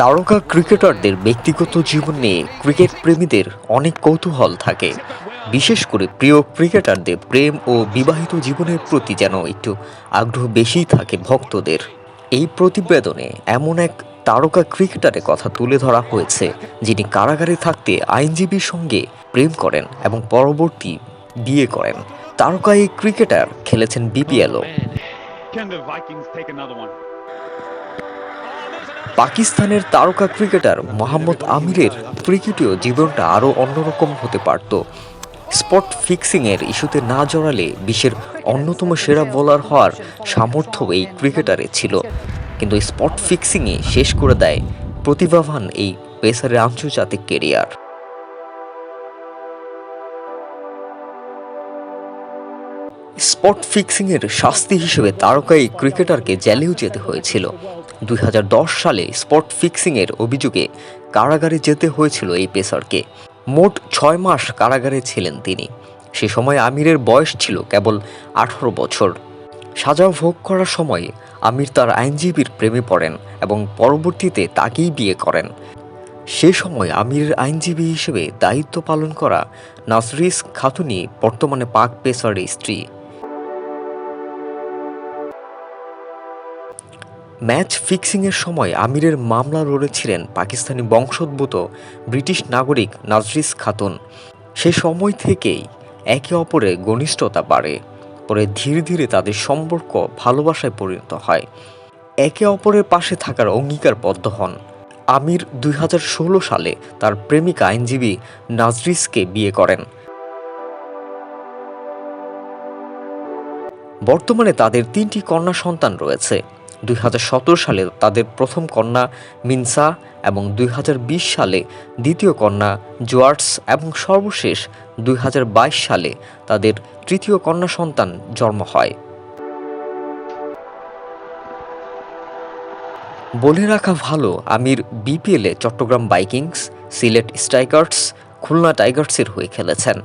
তারকা ক্রিকেটারদের ব্যক্তিগত জীবন নিয়ে ক্রিকেট প্রেমীদের অনেক কৌতূহল থাকে। বিশেষ করে প্রিয় ক্রিকেটারদের প্রেম ও বিবাহিত জীবনের প্রতি যেন একটু আগ্রহ বেশিই থাকে ভক্তদের। এই প্রতিবেদনে এমন এক তারকা ক্রিকেটারের কথা তুলে ধরা হয়েছে, যিনি কারাগারে থাকতে আইনজীবীর সঙ্গে প্রেম করেন এবং পরবর্তী বিয়ে করেন। তারকা এই ক্রিকেটার খেলেছেন বিপিএলও পাকিস্তানের তারকা ক্রিকেটার মোহাম্মদ আমিরের ক্রিকেটীয় জীবনটা আরও অন্যরকম হতে পারত। স্পট ফিক্সিংয়ের ইস্যুতে না জড়ালে বিশ্বের অন্যতম সেরা বোলার হওয়ার সামর্থ্য এই ক্রিকেটারে ছিল। কিন্তু স্পট ফিক্সিংয়ে শেষ করে দেয় প্রতিভাবান এই পেসারের আন্তর্জাতিক কেরিয়ার স্পট ফিক্সিংয়ের শাস্তি হিসেবে তারকা এই ক্রিকেটারকে জেলেও যেতে হয়েছিল। দুই হাজার দশ সালে স্পট ফিক্সিংয়ের অভিযোগে কারাগারে যেতে হয়েছিল এই পেসারকে। মোট ছয় মাস কারাগারে ছিলেন তিনি। সে সময় আমিরের বয়স ছিল কেবল আঠারো বছর। সাজা ভোগ করার সময় আমির তার আইনজীবীর প্রেমে পড়েন এবং পরবর্তীতে তাকেই বিয়ে করেন। সে সময় আমিরের আইনজীবী হিসেবে দায়িত্ব পালন করা নাসরিস খাতুনি বর্তমানে পাক পেসারের স্ত্রী। ম্যাচ ফিক্সিংয়ের সময় আমিরের মামলা লড়েছিলেন পাকিস্তানি বংশোদ্ভূত ব্রিটিশ নাগরিক নাজরিস খাতুন। সে সময় থেকেই একে অপরের ঘনিষ্ঠতা বাড়ে, পরে ধীরে ধীরে তাদের সম্পর্ক ভালোবাসায় পরিণত হয়। একে অপরের পাশে থাকার অঙ্গীকারবদ্ধ হন। আমির দুই হাজার ষোলো সালে তার প্রেমিকা আইনজীবী নাজরিসকে বিয়ে করেন। বর্তমানে তাদের তিনটি কন্যা সন্তান রয়েছে। দুই হাজার সতেরো সালে তাদের প্রথম কন্যা মিনসা এবং দুই হাজার বিশ সালে দ্বিতীয় কন্যা জোয়ার্টস এবং সর্বশেষ দুই হাজার বাইশ সালে তাদের তৃতীয় কন্যা সন্তান জন্ম হয়। বলে রাখা ভালো, আমির বিপিএলে চট্টগ্রাম বাইকিংস, সিলেট স্ট্রাইকার্স, খুলনা টাইগার্সের হয়ে খেলেছেন।